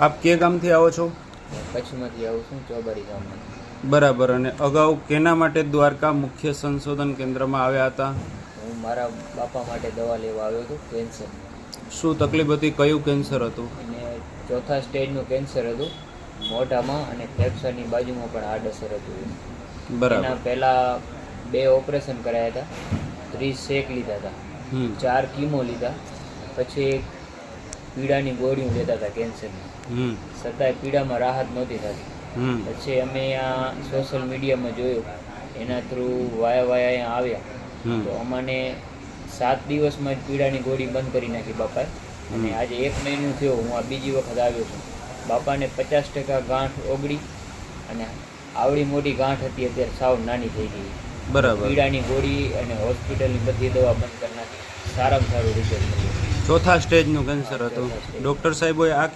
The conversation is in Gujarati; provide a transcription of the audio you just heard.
આપ કે ગામથી આવો છો? કચ્છમાંથી આવું છું ચોબારી ગામમાં બરાબર અને અગાઉ કેના માટે દ્વારકા મુખ્ય સંશોધન કેન્દ્રમાં આવ્યા હતા? હું મારા બાપા માટે દવા લેવા આવ્યો હતો કેન્સર. શું તકલીફ હતી? કયું કેન્સર હતું? અને ચોથા સ્ટેજનું કેન્સર હતું. મોઢામાં અને ફેફસાની બાજુમાં પણ આડઅસર હતું. એના બરાબર પહેલાં બે ઓપરેશન કરાયા હતા. ત્રીસ શેક લીધા હતા. ચાર કીમો લીધા. પછી એક પીડાની ગોળીઓ લેતા હતા કેન્સરની છતાંય પીડામાં રાહત નહોતી થતી. પછી અમે આ સોશિયલ મીડિયામાં જોયું. એના થ્રુ વાયા વાયા અહીંયા આવ્યા. તો અમને સાત દિવસમાં જ પીડાની ગોળી બંધ કરી નાખી બાપાએ. અને આજે એક મહિનો થયો હું આ બીજી વખત આવ્યો છું. બાપાને પચાસ ટકા ગાંઠ ઓગળી અને આવડી મોટી ગાંઠ હતી અત્યારે સાવ નાની થઈ ગઈ. બરાબર. પીડાની ગોળી અને હોસ્પિટલની બધી દવા બંધ કરી નાખી. સારામાં સારું રિઝલ્ટ મળ્યું. ચોથા સ્ટેજનું કેન્સર હતું. ડૉક્ટર સાહેબોએ આ